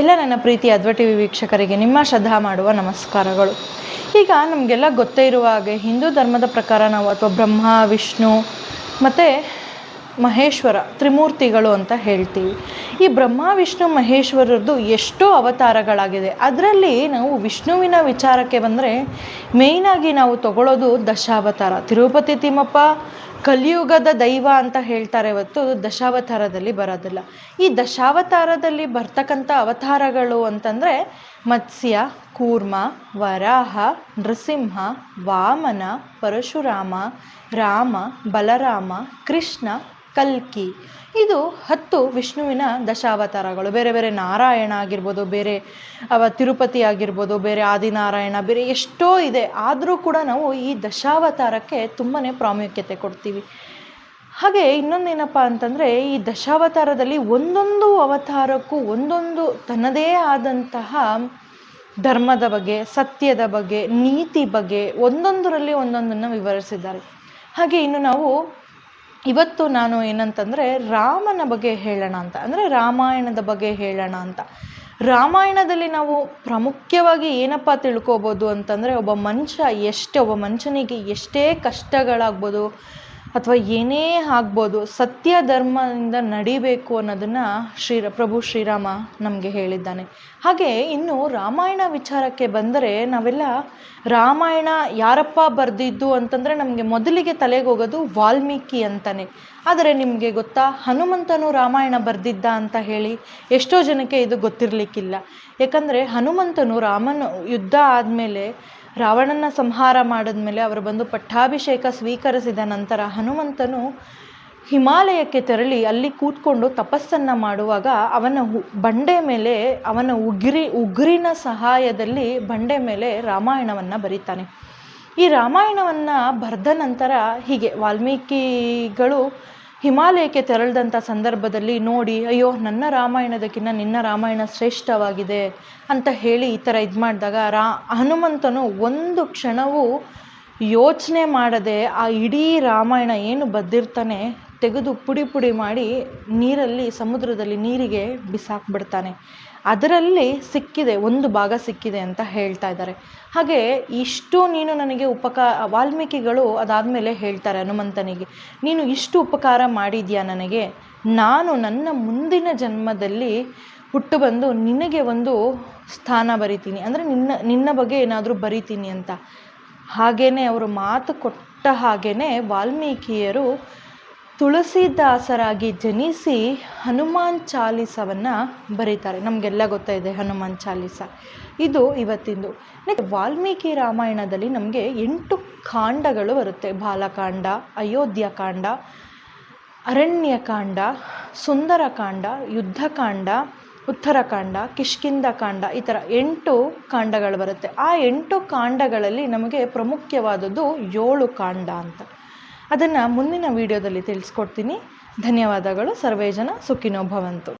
ಎಲ್ಲ ನನ್ನ ಪ್ರೀತಿ ಅದ್ವ T V ವೀಕ್ಷಕರಿಗೆ ನಿಮ್ಮ ಶ್ರದ್ಧಾ ಮಾಡುವ ನಮಸ್ಕಾರಗಳು. ಈಗ ನಮಗೆಲ್ಲ ಗೊತ್ತೇ ಇರುವ ಹಾಗೆ ಹಿಂದೂ ಧರ್ಮದ ಪ್ರಕಾರ ನಾವು ಅಥವಾ ಬ್ರಹ್ಮ, ವಿಷ್ಣು ಮತ್ತು ಮಹೇಶ್ವರ ತ್ರಿಮೂರ್ತಿಗಳು ಅಂತ ಹೇಳ್ತೀವಿ. ಈ ಬ್ರಹ್ಮ, ವಿಷ್ಣು, ಮಹೇಶ್ವರದ್ದು ಎಷ್ಟೋ ಅವತಾರಗಳಾಗಿದೆ. ಅದರಲ್ಲಿ ನಾವು ವಿಷ್ಣುವಿನ ವಿಚಾರಕ್ಕೆ ಬಂದರೆ ಮೇಯ್ನಾಗಿ ನಾವು ತಗೊಳ್ಳೋದು ದಶಾವತಾರ. ತಿರುಪತಿ ತಿಮ್ಮಪ್ಪ ಕಲಿಯುಗದ ದೈವ ಅಂತ ಹೇಳ್ತಾರೆ ಇವತ್ತು ದಶಾವತಾರದಲ್ಲಿ ಬರೋದಿಲ್ಲ. ಈ ದಶಾವತಾರದಲ್ಲಿ ಬರ್ತಕ್ಕಂಥ ಅವತಾರಗಳು ಅಂತಂದರೆ ಮತ್ಸ್ಯ, ಕೂರ್ಮ, ವರಾಹ, ನೃಸಿಂಹ, ವಾಮನ, ಪರಶುರಾಮ, ರಾಮ, ಬಲರಾಮ, ಕೃಷ್ಣ, ಕಲ್ಕಿ. ಇದು ಹತ್ತು ವಿಷ್ಣುವಿನ ದಶಾವತಾರಗಳು. ಬೇರೆ ಬೇರೆ ನಾರಾಯಣ ಆಗಿರ್ಬೋದು, ಬೇರೆ, ಅವ ತಿರುಪತಿ ಆಗಿರ್ಬೋದು, ಬೇರೆ ಆದಿನಾರಾಯಣ, ಬೇರೆ ಎಷ್ಟೋ ಇದೆ. ಆದರೂ ಕೂಡ ನಾವು ಈ ದಶಾವತಾರಕ್ಕೆ ತುಂಬಾ ಪ್ರಾಮುಖ್ಯತೆ ಕೊಡ್ತೀವಿ. ಹಾಗೆ ಇನ್ನೊಂದೇನಪ್ಪ ಅಂತಂದರೆ, ಈ ದಶಾವತಾರದಲ್ಲಿ ಒಂದೊಂದು ಅವತಾರಕ್ಕೂ ಒಂದೊಂದು ತನ್ನದೇ ಆದಂತಹ ಧರ್ಮದ ಬಗ್ಗೆ, ಸತ್ಯದ ಬಗ್ಗೆ, ನೀತಿ ಬಗ್ಗೆ ಒಂದೊಂದರಲ್ಲಿ ಒಂದೊಂದನ್ನು ವಿವರಿಸಿದ್ದಾರೆ. ಹಾಗೆ ಇನ್ನು ನಾವು ಇವತ್ತು ನಾನು ಏನಂತಂದರೆ, ರಾಮನ ಬಗ್ಗೆ ಹೇಳೋಣ ಅಂತ, ಅಂದರೆ ರಾಮಾಯಣದ ಬಗ್ಗೆ ಹೇಳೋಣ ಅಂತ. ರಾಮಾಯಣದಲ್ಲಿ ನಾವು ಪ್ರಾಮುಖ್ಯವಾಗಿ ಏನಪ್ಪ ತಿಳ್ಕೊಬೋದು ಅಂತಂದರೆ, ಒಬ್ಬ ಮನುಷ್ಯ ಎಷ್ಟೇ, ಒಬ್ಬ ಮನುಷ್ಯನಿಗೆ ಎಷ್ಟೇ ಕಷ್ಟಗಳಾಗ್ಬೋದು ಅಥವಾ ಏನೇ ಆಗ್ಬೋದು ಸತ್ಯ ಧರ್ಮದಿಂದ ನಡಿಬೇಕು ಅನ್ನೋದನ್ನು ಶ್ರೀ ಪ್ರಭು ಶ್ರೀರಾಮ ನಮಗೆ ಹೇಳಿದ್ದಾನೆ. ಹಾಗೆ ಇನ್ನು ರಾಮಾಯಣ ವಿಚಾರಕ್ಕೆ ಬಂದರೆ ನಾವೆಲ್ಲ ರಾಮಾಯಣ ಯಾರಪ್ಪ ಬರೆದಿದ್ದು ಅಂತಂದರೆ ನಮಗೆ ಮೊದಲಿಗೆ ತಲೆಗೆ ಹೋಗೋದು ವಾಲ್ಮೀಕಿ ಅಂತಾನೆ. ಆದರೆ ನಿಮಗೆ ಗೊತ್ತಾ, ಹನುಮಂತನು ರಾಮಾಯಣ ಬರೆದಿದ್ದ ಅಂತ ಹೇಳಿ ಎಷ್ಟೋ ಜನಕ್ಕೆ ಇದು ಗೊತ್ತಿರಲಿಕ್ಕಿಲ್ಲ. ಯಾಕಂದರೆ ಹನುಮಂತನು ರಾಮನ, ಯುದ್ಧ ಆದಮೇಲೆ ರಾವಣನ ಸಂಹಾರ ಮಾಡಿದ್ಮೇಲೆ ಅವರು ಬಂದು ಪಟ್ಟಾಭಿಷೇಕ ಸ್ವೀಕರಿಸಿದ ನಂತರ ಹನುಮಂತನು ಹಿಮಾಲಯಕ್ಕೆ ತೆರಳಿ ಅಲ್ಲಿ ಕೂತ್ಕೊಂಡು ತಪಸ್ಸನ್ನು ಮಾಡುವಾಗ ಅವನ ಬಂಡೆ ಮೇಲೆ, ಅವನ ಉಗಿರಿ, ಉಗುರಿನ ಸಹಾಯದಲ್ಲಿ ಬಂಡೆ ಮೇಲೆ ರಾಮಾಯಣವನ್ನು ಬರೀತಾನೆ. ಈ ರಾಮಾಯಣವನ್ನು ಬರೆದ ನಂತರ ಹೀಗೆ ವಾಲ್ಮೀಕಿಗಳು ಹಿಮಾಲಯಕ್ಕೆ ತೆರಳಿದಂಥ ಸಂದರ್ಭದಲ್ಲಿ ನೋಡಿ, ಅಯ್ಯೋ, ನನ್ನ ರಾಮಾಯಣದಕ್ಕಿಂತ ನಿನ್ನ ರಾಮಾಯಣ ಶ್ರೇಷ್ಠವಾಗಿದೆ ಅಂತ ಹೇಳಿ ಈ ಥರ ಇದು ಮಾಡಿದಾಗ ರಾ, ಹನುಮಂತನು ಒಂದು ಕ್ಷಣವೂ ಯೋಚನೆ ಮಾಡದೆ ಆ ಇಡೀ ರಾಮಾಯಣ ಏನು ಬದ್ದಿರ್ತಾನೆ ತೆಗೆದು ಪುಡಿ ಪುಡಿ ಮಾಡಿ ನೀರಲ್ಲಿ ಸಮುದ್ರದಲ್ಲಿ ನೀರಿಗೆ ಬಿಸಾಕ್ಬಿಡ್ತಾನೆ. ಅದರಲ್ಲಿ ಸಿಕ್ಕಿದೆ, ಒಂದು ಭಾಗ ಸಿಕ್ಕಿದೆ ಅಂತ ಹೇಳ್ತಾ ಇದ್ದಾರೆ. ಹಾಗೆ ಇಷ್ಟು ನೀನು ನನಗೆ ಉಪಕಾರ ವಾಲ್ಮೀಕಿಗಳು ಅದಾದಮೇಲೆ ಹೇಳ್ತಾರೆ ಹನುಮಂತನಿಗೆ, ನೀನು ಇಷ್ಟು ಉಪಕಾರ ಮಾಡಿದ್ಯಾ ನನಗೆ? ನಾನು ನನ್ನ ಮುಂದಿನ ಜನ್ಮದಲ್ಲಿ ಹುಟ್ಟು ಬಂದು ನಿನಗೆ ಒಂದು ಸ್ಥಾನ ಬರಿತೀನಿ. ಅಂದರೆ ನಿನ್ನ ನಿನ್ನ ಬಗ್ಗೆ ಏನಾದರೂ ಬರಿತೀನಿ ಅಂತ. ಹಾಗೇ ಅವರು ಮಾತು ಕೊಟ್ಟ ಹಾಗೇ ವಾಲ್ಮೀಕಿಯರು ತುಳಸಿದಾಸರಾಗಿ ಜನಿಸಿ ಹನುಮಾನ್ ಚಾಲೀಸವನ್ನು ಬರೀತಾರೆ. ನಮಗೆಲ್ಲ ಗೊತ್ತಾಯಿದೆ ಹನುಮಾನ್ ಚಾಲೀಸ. ಇದು ಇವತ್ತಿಂದು. ವಾಲ್ಮೀಕಿ ರಾಮಾಯಣದಲ್ಲಿ ನಮಗೆ ಎಂಟು ಕಾಂಡಗಳು ಬರುತ್ತೆ. ಬಾಲಕಾಂಡ ಅಯೋಧ್ಯಕಾಂಡ ಅರಣ್ಯಕಾಂಡ ಸುಂದರಕಾಂಡ ಯುದ್ಧಕಾಂಡ ಉತ್ತರಕಾಂಡ ಕಿಷ್ಕಿಂಧಕಾಂಡ ಈ ಥರ ಎಂಟು ಕಾಂಡಗಳು ಬರುತ್ತೆ. ಆ ಎಂಟು ಕಾಂಡಗಳಲ್ಲಿ ನಮಗೆ ಪ್ರಮುಖ್ಯವಾದದ್ದು ಏಳು ಕಾಂಡ ಅಂತ. ಅದನ್ನು ಮುಂದಿನ ವೀಡಿಯೋದಲ್ಲಿ ತಿಳಿಸ್ಕೊಡ್ತೀನಿ. ಧನ್ಯವಾದಗಳು. ಸರ್ವೇ ಜನ ಸುಖಿನೋ ಭವಂತು.